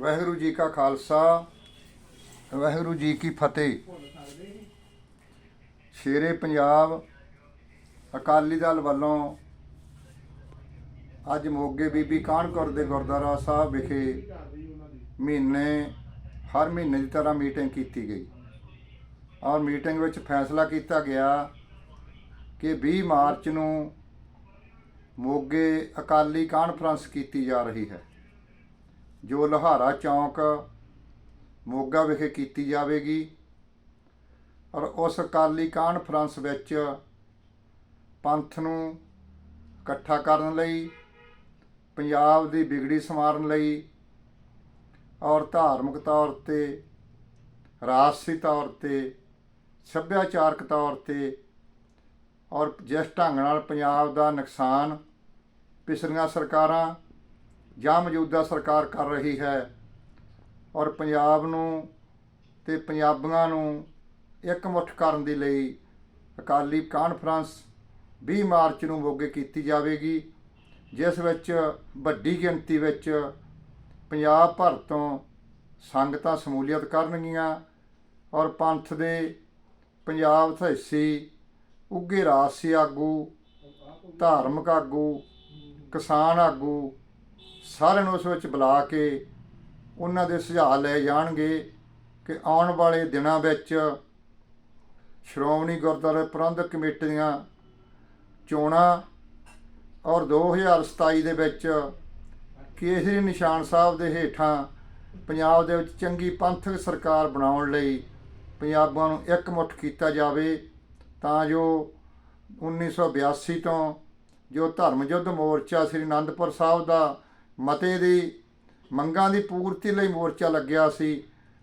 ਵਾਹਿਗੁਰੂ ਜੀ ਕਾ ਖਾਲਸਾ, ਵਾਹਿਗੁਰੂ ਜੀ ਕੀ ਫਤਿਹ। ਸ਼ੇਰੇ ਪੰਜਾਬ, ਅਕਾਲੀ ਦਲ ਵੱਲੋਂ ਅੱਜ ਮੋਗੇ ਬੀਬੀ ਕਾਹਨਕੌਰ ਦੇ ਗੁਰਦੁਆਰਾ ਸਾਹਿਬ ਵਿਖੇ ਮਹੀਨੇ, ਹਰ ਮਹੀਨੇ ਦੀ ਤਰ੍ਹਾਂ ਮੀਟਿੰਗ ਕੀਤੀ ਗਈ। ਔਰ ਮੀਟਿੰਗ ਵਿੱਚ ਫੈਸਲਾ ਕੀਤਾ ਗਿਆ ਕਿ 20 ਮਾਰਚ ਨੂੰ ਮੋਗੇ ਅਕਾਲੀ ਕਾਨਫਰੰਸ ਕੀਤੀ ਜਾ ਰਹੀ ਹੈ। ਜੋ ਲਹਾਰਾ ਚੌਂਕ ਮੋਗਾ ਵਿਖੇ ਕੀਤੀ ਜਾਵੇਗੀ ਔਰ ਉਸ ਅਕਾਲੀ ਕਾਨਫਰੰਸ ਵਿੱਚ ਪੰਥ ਨੂੰ ਇਕੱਠਾ ਕਰਨ ਲਈ, ਪੰਜਾਬ ਦੀ ਵਿਗੜੀ ਸਮਾਰਨ ਲਈ ਔਰ ਧਾਰਮਿਕ ਤੌਰ ਤੇ, ਰਾਜਸੀ ਤੌਰ ਤੇ, ਸੱਭਿਆਚਾਰਕ ਤੌਰ ਤੇ ਔਰ ਜਿਸ ਢੰਗ ਨਾਲ ਪੰਜਾਬ ਦਾ ਨੁਕਸਾਨ ਪਿਛਲੀਆਂ ਸਰਕਾਰਾਂ ਜਾਂ ਮੌਜੂਦਾ ਸਰਕਾਰ ਕਰ ਰਹੀ ਹੈ ਔਰ ਪੰਜਾਬ ਨੂੰ ਤੇ ਪੰਜਾਬੀਆਂ ਨੂੰ ਇਕਮੁੱਠ ਕਰਨ ਦੇ ਲਈ ਅਕਾਲੀ ਕਾਨਫਰੰਸ 20 ਮਾਰਚ ਨੂੰ ਮੋਗੇ ਕੀਤੀ ਜਾਵੇਗੀ, ਜਿਸ ਵਿੱਚ ਵੱਡੀ ਗਿਣਤੀ ਵਿੱਚ ਪੰਜਾਬ ਭਰ ਤੋਂ ਸੰਗਤਾਂ ਸਮੂਲੀਅਤ ਕਰਨਗੀਆਂ ਔਰ ਪੰਥ ਦੇ ਪੰਜਾਬ ਥੈਸੀ ਉੱਗੇ ਰਾਜਸੀ ਆਗੂ ਧਾਰਮਿਕ ਆਗੂ, ਕਿਸਾਨ ਆਗੂ ਸਾਰਿਆਂ ਨੂੰ ਉਸ ਵਿੱਚ ਬੁਲਾ ਕੇ ਉਹਨਾਂ ਦੇ ਸੁਝਾਅ ਲਏ ਜਾਣਗੇ ਕਿ ਆਉਣ ਵਾਲੇ ਦਿਨਾਂ ਵਿੱਚ ਸ਼੍ਰੋਮਣੀ ਗੁਰਦੁਆਰਾ ਪ੍ਰਬੰਧਕ ਕਮੇਟੀ ਦੀਆਂ ਚੋਣਾਂ ਔਰ 2027 ਦੇ ਵਿੱਚ ਕੇਸਰੀ ਨਿਸ਼ਾਨ ਸਾਹਿਬ ਦੇ ਹੇਠਾਂ ਪੰਜਾਬ ਦੇ ਵਿੱਚ ਚੰਗੀ ਪੰਥਕ ਸਰਕਾਰ ਬਣਾਉਣ ਲਈ ਪੰਜਾਬਾਂ ਨੂੰ ਇਕਮੁੱਠ ਕੀਤਾ ਜਾਵੇ, ਤਾਂ ਜੋ 1982 ਤੋਂ ਜੋ ਧਰਮ ਯੁੱਧ ਮੋਰਚਾ ਸ੍ਰੀ ਅਨੰਦਪੁਰ ਸਾਹਿਬ ਦਾ ਮਤੇ ਦੀ ਮੰਗਾਂ ਦੀ ਪੂਰਤੀ ਲਈ ਮੋਰਚਾ ਲੱਗਿਆ ਸੀ।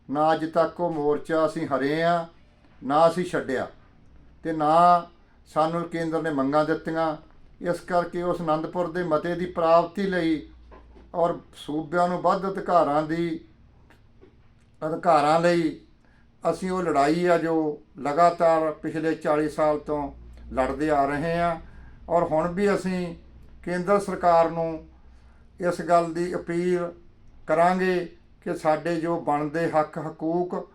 ਨਾ ਅੱਜ ਤੱਕ ਉਹ ਮੋਰਚਾ ਅਸੀਂ ਹਰੇ ਆ, ਨਾ ਅਸੀਂ ਛੱਡਿਆ। ਤੇ ਨਾ ਸਾਨੂੰ ਕੇਂਦਰ ਨੇ ਮੰਗਾਂ ਦਿੱਤੀਆਂ। ਇਸ ਕਰਕੇ ਉਸ ਅਨੰਦਪੁਰ ਦੇ ਮਤੇ ਦੀ ਪ੍ਰਾਪਤੀ ਲਈ ਔਰ ਸੂਬਿਆਂ ਨੂੰ ਵੱਧ ਅਧਿਕਾਰਾਂ ਦੀ, ਅਧਿਕਾਰਾਂ ਲਈ ਅਸੀਂ ਉਹ ਲੜਾਈ ਆ ਜੋ ਲਗਾਤਾਰ ਪਿਛਲੇ 40 ਸਾਲ ਤੋਂ ਲੜਦੇ ਆ ਰਹੇ ਆ। ਔਰ ਹੁਣ ਵੀ ਅਸੀਂ ਕੇਂਦਰ ਸਰਕਾਰ ਨੂੰ ਇਸ ਗੱਲ ਦੀ ਅਪੀਲ ਕਰਾਂਗੇ ਕਿ ਸਾਡੇ ਜੋ ਬਣਦੇ ਹੱਕ ਹਕੂਕ,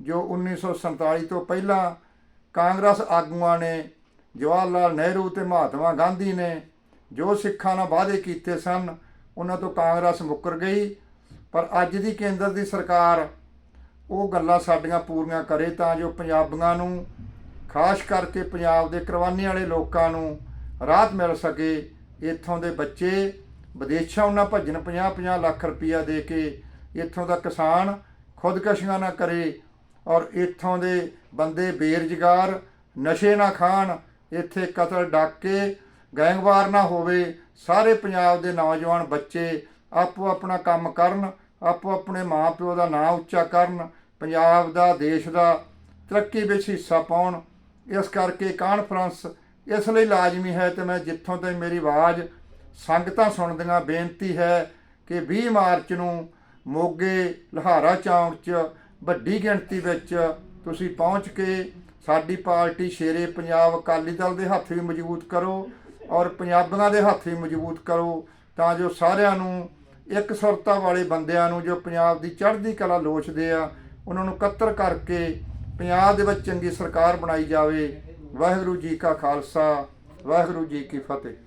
ਜੋ 1947 ਤੋਂ ਪਹਿਲਾਂ ਕਾਂਗਰਸ ਆਗੂਆਂ ਨੇ, ਜਵਾਹਰ ਲਾਲ ਨਹਿਰੂ ਤੇ ਮਹਾਤਮਾ ਗਾਂਧੀ ਨੇ, ਜੋ ਸਿੱਖਾਂ ਨਾਲ ਵਾਅਦੇ ਕੀਤੇ ਸਨ, ਉਹਨਾਂ ਤੋਂ ਕਾਂਗਰਸ ਮੁੱਕਰ ਗਈ। ਪਰ ਅੱਜ ਦੀ ਕੇਂਦਰ ਦੀ ਸਰਕਾਰ ਉਹ ਗੱਲਾਂ ਸਾਡੀਆਂ ਪੂਰੀਆਂ ਕਰੇ ਤਾਂ ਜੋ ਪੰਜਾਬੀਆਂ ਨੂੰ, ਖਾਸ ਕਰਕੇ ਪੰਜਾਬ ਦੇ ਕੁਰਬਾਨੀ ਵਾਲੇ ਲੋਕਾਂ ਨੂੰ ਰਾਹਤ ਮਿਲ ਸਕੇ, ਇੱਥੋਂ ਦੇ ਬੱਚੇ ਵਿਦੇਸ਼ਾਂ ਉਹਨਾਂ ਭੱਜਣ 50-50 ਲੱਖ ਰੁਪਈਆ ਦੇ ਕੇ ਇੱਥੋਂ ਦਾ ਕਿਸਾਨ ਖੁਦਕਸ਼ੀਆਂ ਨਾ ਕਰੇ ਔਰ ਇੱਥੋਂ ਦੇ ਬੰਦੇ ਬੇਰੁਜ਼ਗਾਰ, ਨਸ਼ੇ ਨਾ ਖਾਣ, ਇੱਥੇ ਕਤਲ ਡਾਕੇ ਗੈਂਗਵਾਰ ਨਾ ਹੋਵੇ, ਸਾਰੇ ਪੰਜਾਬ ਦੇ ਨੌਜਵਾਨ ਬੱਚੇ ਆਪੋ ਆਪਣਾ ਕੰਮ ਕਰਨ, ਆਪੋ ਆਪਣੇ ਮਾਪਿਓ ਦਾ ਨਾਂ ਉੱਚਾ ਕਰਨ, ਪੰਜਾਬ ਦਾ, ਦੇਸ਼ ਦਾ ਤਰੱਕੀ ਵਿੱਚ ਹਿੱਸਾ ਪਾਉਣ, ਇਸ ਕਰਕੇ ਕਾਨਫਰੰਸ ਇਸ ਲਈ ਲਾਜ਼ਮੀ ਹੈ ਤੇ ਮੈਂ ਜਿੱਥੋਂ ਤੱਕ ਮੇਰੀ ਆਵਾਜ਼ ਸੰਗਤਾਂ ਸੁਣਦੀਆਂ ਬੇਨਤੀ ਹੈ ਕਿ 20 ਮਾਰਚ ਨੂੰ ਮੋਗੇ ਲਹਾਰਾ ਚੌਂਕ 'ਚ ਵੱਡੀ ਗਿਣਤੀ ਵਿੱਚ ਤੁਸੀਂ ਪਹੁੰਚ ਕੇ ਸਾਡੀ ਪਾਰਟੀ ਸ਼ੇਰੇ ਪੰਜਾਬ ਅਕਾਲੀ ਦਲ ਦੇ ਹੱਥ ਵੀ ਮਜ਼ਬੂਤ ਕਰੋ ਔਰ ਪੰਜਾਬੀਆਂ ਦੇ ਹੱਥ ਵੀ ਮਜ਼ਬੂਤ ਕਰੋ ਤਾਂ ਜੋ ਸਾਰਿਆਂ ਨੂੰ, ਇੱਕ ਸੁਰਤਾ ਵਾਲੇ ਬੰਦਿਆਂ ਨੂੰ ਜੋ ਪੰਜਾਬ ਦੀ ਚੜ੍ਹਦੀ ਕਲਾ ਲੋਚਦੇ ਆ, ਉਹਨਾਂ ਨੂੰ ਇਕੱਤਰ ਕਰਕੇ ਪੰਜਾਬ ਦੇ ਵਿੱਚ ਚੰਗੀ ਸਰਕਾਰ ਬਣਾਈ ਜਾਵੇ। ਵਾਹਿਗੁਰੂ ਜੀ ਕਾ ਖਾਲਸਾ, ਵਾਹਿਗੁਰੂ ਜੀ ਕੀ ਫਤਿਹ।